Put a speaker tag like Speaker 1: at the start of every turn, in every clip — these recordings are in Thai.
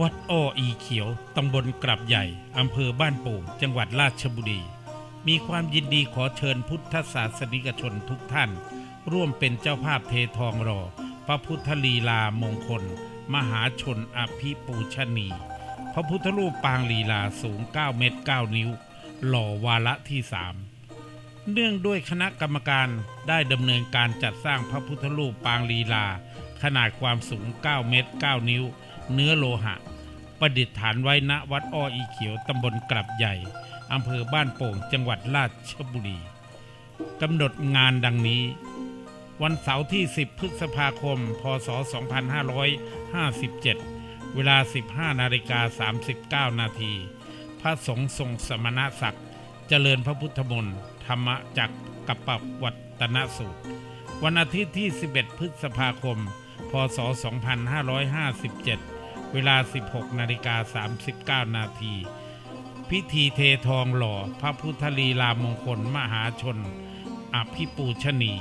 Speaker 1: วัดอ้ออีเขียว ตำบลกลับใหญ่ อำเภอบ้านโป่ง จังหวัดราชบุรี มีความยินดีขอเชิญพุทธศาสนิกชนทุกท่าน ร่วมเป็นเจ้าภาพเททองรอ พระพุทธลีลามงคล มหาชนอภิปูชนี พระพุทธรูปปางลีลาสูง 9 เมตร 9 นิ้ว หล่อวาระที่สามเนื่องด้วยคณะกรรมการได้ดำเนินการจัดสร้างพระพุทธรูปปางลีลา ขนาดความสูง 9 เมตร 9 นิ้ว เนื้อโลหะ ประดิษฐานไว้ณวัดอ้ออีเขียวตำบลกลับใหญ่อำเภอบ้านโป่งจังหวัดราชบุรีกำหนดงานดังนี้ วันเสาร์ที่ 10 พฤษภาคม พศ 2557 เวลา 15 นาฬิกา 39 นาที พระสงฆ์ทรงสมณศักดิ์เจริญพระพุทธมนต์ธรรมจักกับปวัตนสูตร วันอาทิตย์ที่ 11 พฤษภาคม พศ 2557 เวลา 16นาฬิกา39 นาที พิธีเททองหล่อ พระพุทธลีลามงคลมหาชน อภิปูชนี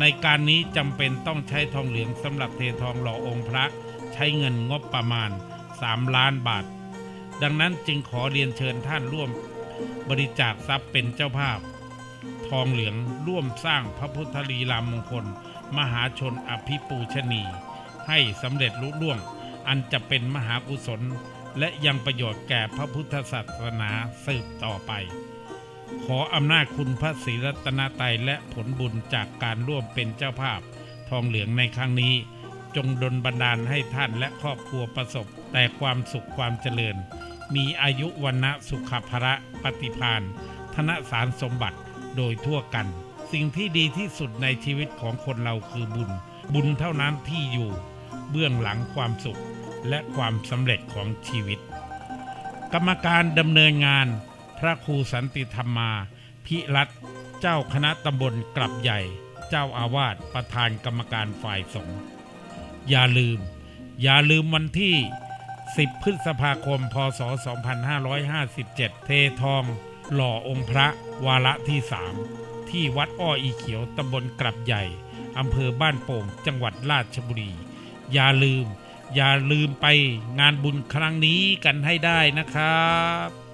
Speaker 1: ในการนี้จำเป็นต้องใช้ทองเหลืองสำหรับเททองหล่อองค์พระใช้เงินงบประมาณ 3 ล้านบาท ดังนั้นจึงขอเรียนเชิญท่านร่วมบริจาคทรัพย์เป็นเจ้าภาพ ทองเหลืองร่วมสร้างพระพุทธลีลามงคล มหาชนอภิปูชนี ให้สำเร็จลุล่วง อันจะเป็นมหากุศล และยังประโยชน์แก่พระพุทธศาสนาสืบต่อไป ขออำนาจคุณพระศรีรัตนตรัยและผลบุญจากการร่วมเป็นเจ้าภาพ ทองเหลืองในครั้งนี้ จงดลบันดาลให้ท่านและครอบครัวประสบ แต่ความสุขความเจริญ มีอายุวันนะสุขภระปฏิพานธนสารสมบัติโดยทั่วกัน สิ่งที่ดีที่สุดในชีวิตของคนเราคือบุญ บุญเท่านั้นที่อยู่ เบื้องหลังความสุขและความสำเร็จของชีวิต กรรมการดำเนินงาน พระครูสันติธรรมา พิรัตเจ้าคณะตำบลกลับใหญ่ เจ้าอาวาสประธานกรรมการฝ่ายสงฆ์อย่าลืม อย่าลืมวันที่ 10 พฤษภาคม พศ 2557 เททอง หล่อองค์พระวาระที่3ที่วัดอ้ออีเขียวตำบลกลับใหญ่อำเภอบ้านโป่งจังหวัดราชบุรี อย่าลืม อย่าลืมไปงานบุญครั้งนี้กันให้ได้นะครับ